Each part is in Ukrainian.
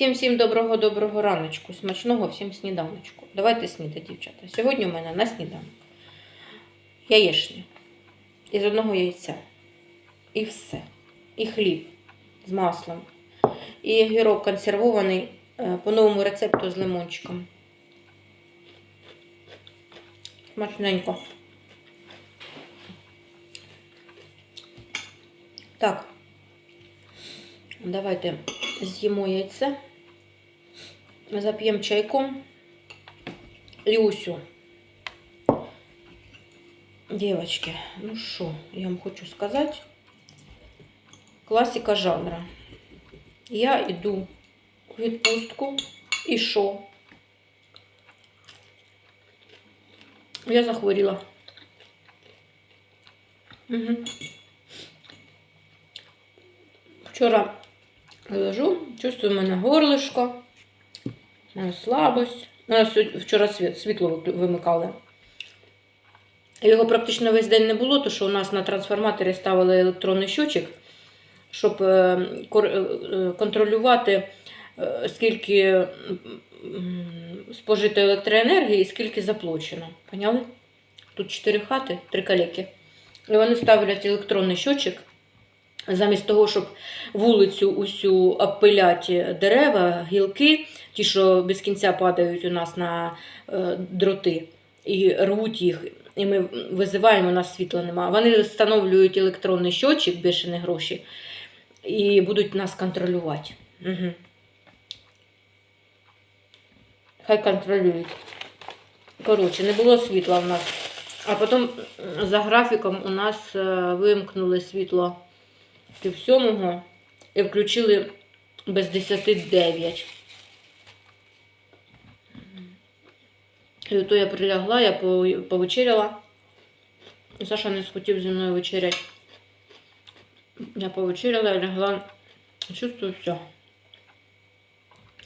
Всім всім доброго доброго раночку, смачного всім сніданочку. Давайте снідати, дівчата. Сьогодні у мене на сніданок яєшня із одного яйця. І все. І хліб з маслом. І гірок консервований е, по новому рецепту з лимончиком. Смачненько. Так. Давайте з'їмо яйце. Зап'ємо чайком. Люсю. Девочки, ну що, я вам хочу сказати. Класика жанра. Я йду у відпустку. І що? Я захворіла. Угу. Вчора лежу, чувствую, в мене горлишко, слабость. У нас вчора світ, світло вимикали. Його практично весь день не було, тому що у нас на трансформаторі ставили електронний щочик, щоб е, е, е, контролювати, е, скільки спожито електроенергії і скільки заплачено. Поняли? Тут чотири хати, три калеки. І вони ставлять електронний щочик. Замість того, щоб вулицю усю обпиляти дерева, гілки, ті, що без кінця падають у нас на е, дроти, і рвуть їх, і ми визиваємо, у нас світла немає. Вони встановлюють електронний щочик, більше не гроші, і будуть нас контролювати. Угу. Хай контролюють. Коротше, не було світла в нас. А потім за графіком у нас е, вимкнули світло пів сьомого і включили без 10 9. І то я прилягла, я по- повечеряла. Саша не схотів зі мною вечеряти. Я повечеряла, я лягла. Чувствую все.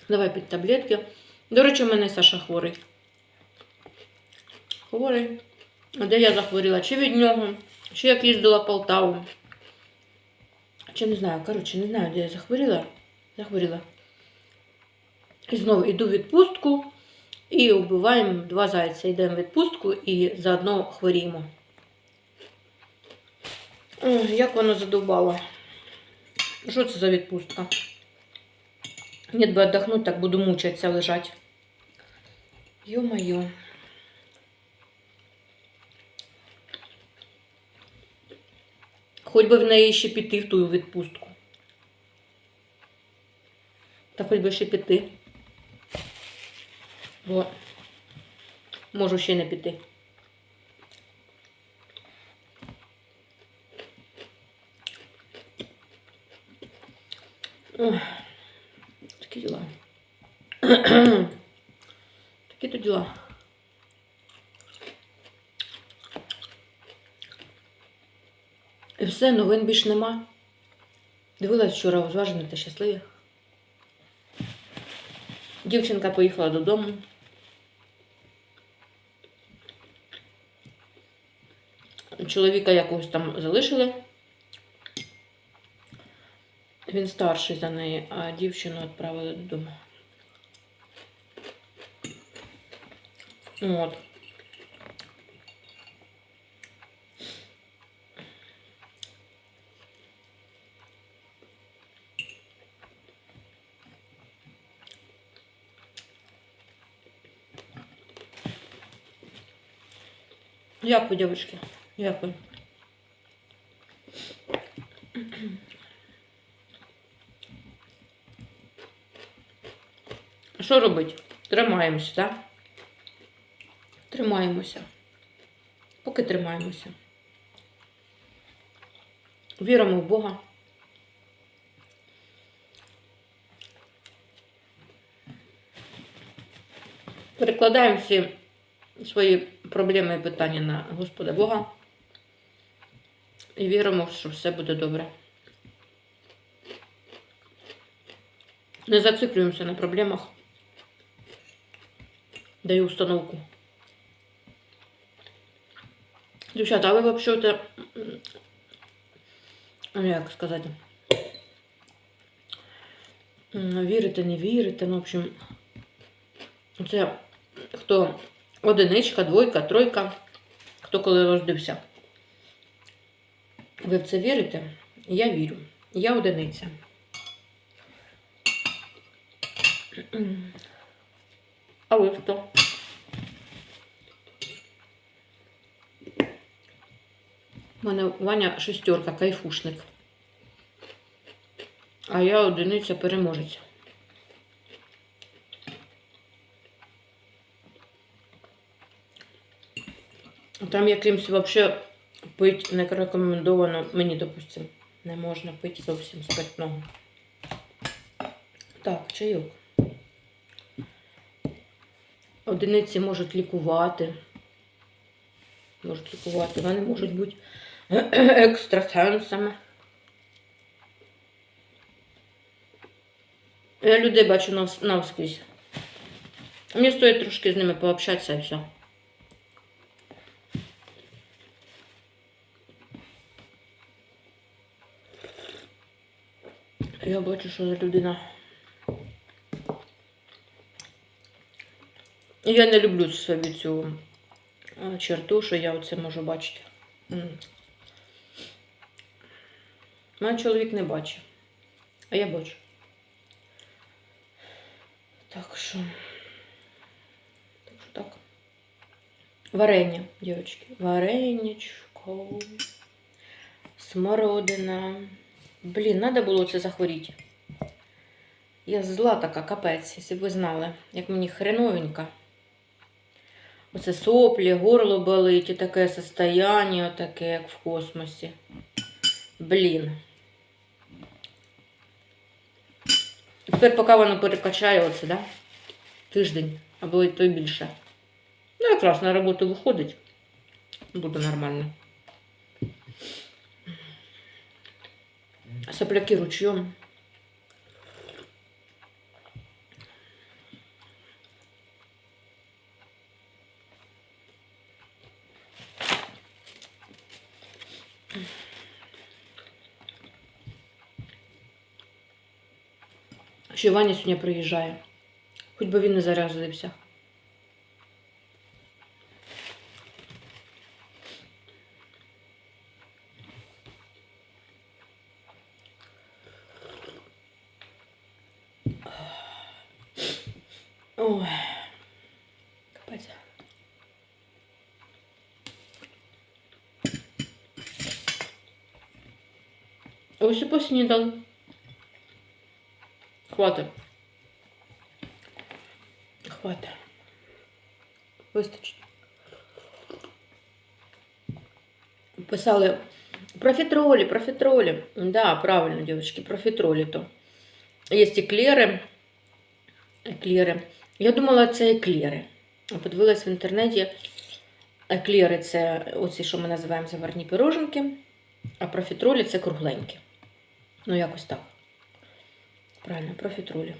Давай під таблетки. До речі, у мене Саша хворий. Хворий. А де я захворіла? Чи від нього, чи як їздила в Полтаву. Чи не знаю, коротше, не знаю, де я захворіла. Захворіла. І знову йду в відпустку і вбиваємо два зайця. Йдемо в відпустку і заодно хворіємо. Ой, як воно задовбало. Що це за відпустка? Нет би отдохнуть, так буду мучатися лежать. Ё-моё. Хоч би в неї ще піти в ту відпустку. Та хоч би ще піти. Бо можу ще не піти. Ох, такі діла. такі то діла. І все, новин більш нема. Дивилась вчора узважені та щасливі. Дівчинка поїхала додому. Чоловіка якогось там залишили. Він старший за неї, а дівчину відправили додому. От. Як ви, дівчатки? Як ви? Що робити? Тримаємося, так? Тримаємося. Поки тримаємося. Віримо в Бога. Перекладаємо всі свої проблеми і питання на Господа Бога. І віримо, що все буде добре. Не зациклюємося на проблемах. Даю установку. Дівчата, а ви взагалі, ну як сказати, Вірите, не вірите. Ну, в общем, це хто одиничка, двойка, тройка, хто коли рождився. Ви в це вірите? Я вірю. Я одиниця. А ви хто? У мене Ваня шестерка, кайфушник. А я одиниця переможець. Там якимсь вообще пить не рекомендовано, мені, допустим, не можна пити зовсім спиртного. Так, чайок. Одиниці можуть лікувати. Можуть лікувати, вони можуть бути екстрасенсами. Я людей бачу навскрізь. Мені стоїть трошки з ними пообщатися і все. Я бачу, що за людина. Я не люблю собі цю черту, що я оце можу бачити. Мене чоловік не бачить. А я бачу. Так що. Так що так. Варення, дівчатки. Вареничко. Смородина. Блін, треба було це захворіти. Я зла така, капець, якщо б ви знали, як мені хреновенько. Оце соплі, горло болить, і таке состояние, таке, як в космосі. Блін. Тепер, поки воно перекачає оце, да? Тиждень, або і то більше. Ну, якраз на роботу виходить. Буде нормально. Сопляки ручьем. Ще Ваня сьогодні приїжджає. Хоч би він не заразився. Ой. Капець. Ось і поснідали. Хватить. Хватить. Вистачить. Писали профітролі, профітролі. Да, правильно, девочки, профітролі то. Є еклери. Еклери. Я думала, це еклери. А Подивилась в інтернеті. Еклери це оці, що ми називаємо заварні пироженки, а профітролі це кругленькі. Ну, якось так. Правильно, профітролі.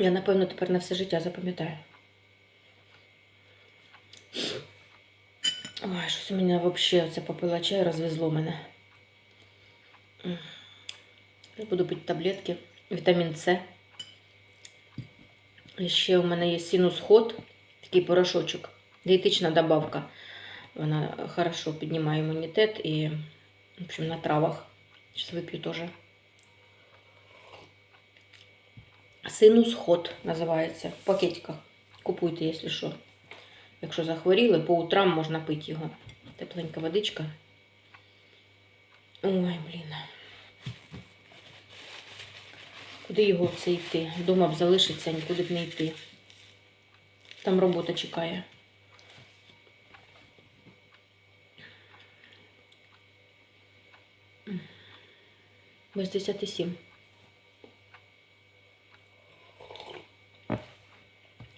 Я, напевно, тепер на все життя запам'ятаю. Ой, щось у мене взагалі це попила чай, розвезло мене. Я буду пити таблетки. Вітамін С. І ще у мене є синус-ход, такий порошочок. Дієтична добавка. Вона хорошо піднімає імунітет і, в общем, на травах. Зараз вип'ю теж. Синус-ход називається. В пакетиках. Купуйте, якщо що. Якщо захворіли, по утрам можна пити його. Тепленька водичка. Ой, блін. Куди його це йти? Дома б залишиться, нікуди б не йти. Там робота чекає. Без 10 сім.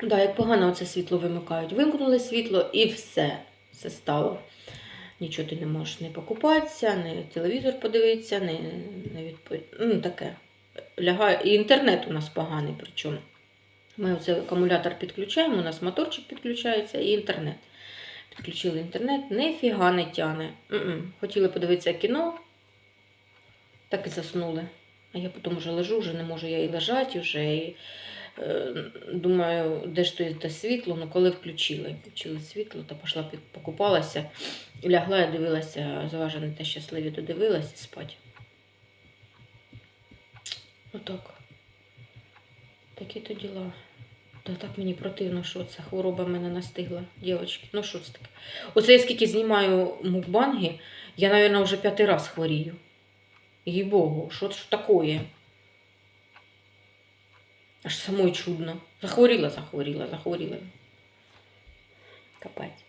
Да, як погано оце світло вимикають. Вимкнули світло і все. Все стало. Нічого ти не можеш не покупатися, не телевізор подивитися, не, не відпо... Ну, таке. Лягає. І інтернет у нас поганий, причому. Ми оцей акумулятор підключаємо, у нас моторчик підключається і інтернет. Підключили інтернет, ніфіга не тяне. М-м. Хотіли подивитися кіно, Так і заснули. А я потім вже лежу, вже не можу я і лежати, вже і е, думаю, де ж то є те світло, ну коли включили. Включили світло, то пішла покупалася, лягла і дивилася, зважені та щасливі, додивилася і спать. Отак. Такі то діла. Та так мені противно, що це хвороба мене настигла, дівчатки. Ну що це таке? Оце я скільки знімаю мукбанги, я, мабуть, вже п'ятий раз хворію. їй Богу, що ж таке? Аж самой чудно. Захворіла, захворіла, захворіла. Капець.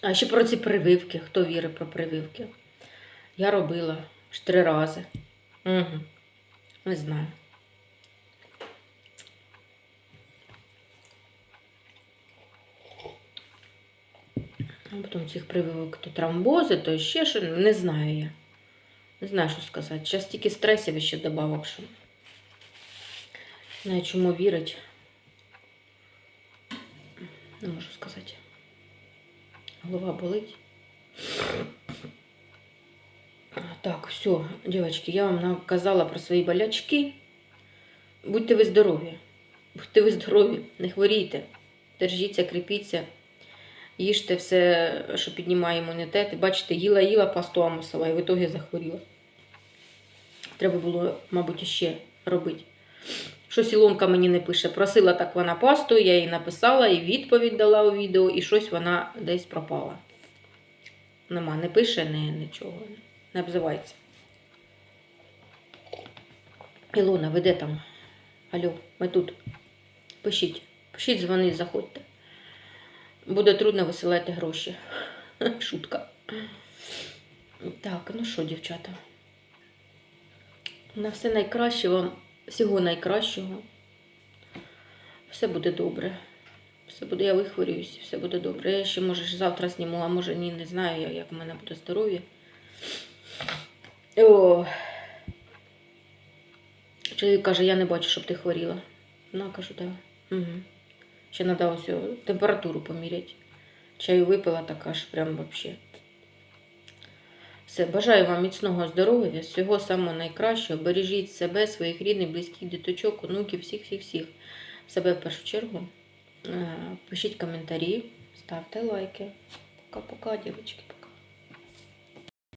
А ще про ці прививки. Хто вірить про прививки? Я робила аж три рази. Угу. Не знаю. А потім цих прививок то тромбози, то ще що, не знаю я. Не знаю, що сказати. Зараз тільки стресів ще добавок, що. Не знаю, чому вірить. Не можу сказати. Голова болить. Все, девочки, я вам наказала про свої болячки. Будьте ви здорові. Будьте ви здорові, не хворійте. Держіться, кріпіться. Їжте все, що піднімає імунітет. І Бачите, їла, їла пасту амусова і в ітогі захворіла. Треба було, мабуть, ще робити. Щось Ілонка мені не пише. Просила так вона пасту, я їй написала і відповідь дала у відео, і щось вона десь пропала. Нема, не пише, не, нічого, не обзивається. Ілона, ви де там? Алло, ми тут. Пишіть, пишіть, дзвоніть, заходьте. Буде трудно висилати гроші. Шутка. Так, ну що, дівчата? На все найкраще вам, всього найкращого. Все буде добре. Все буде, я вихворююсь, все буде добре. Я ще, може, завтра зніму, а може ні, не знаю, як в мене буде здоров'я. О. Чоловік каже, я не бачу, щоб ти хворіла. Ну, кажу, так. Угу. Ще треба ось температуру поміряти. Чаю випила так аж прям вообще. Все, бажаю вам міцного здоров'я, всього самого найкращого. Бережіть себе, своїх рідних, близьких діточок, онуків, всіх, всіх, всіх. Себе в першу чергу. Е, Пишіть коментарі, ставте лайки. Пока-пока, дівчатки.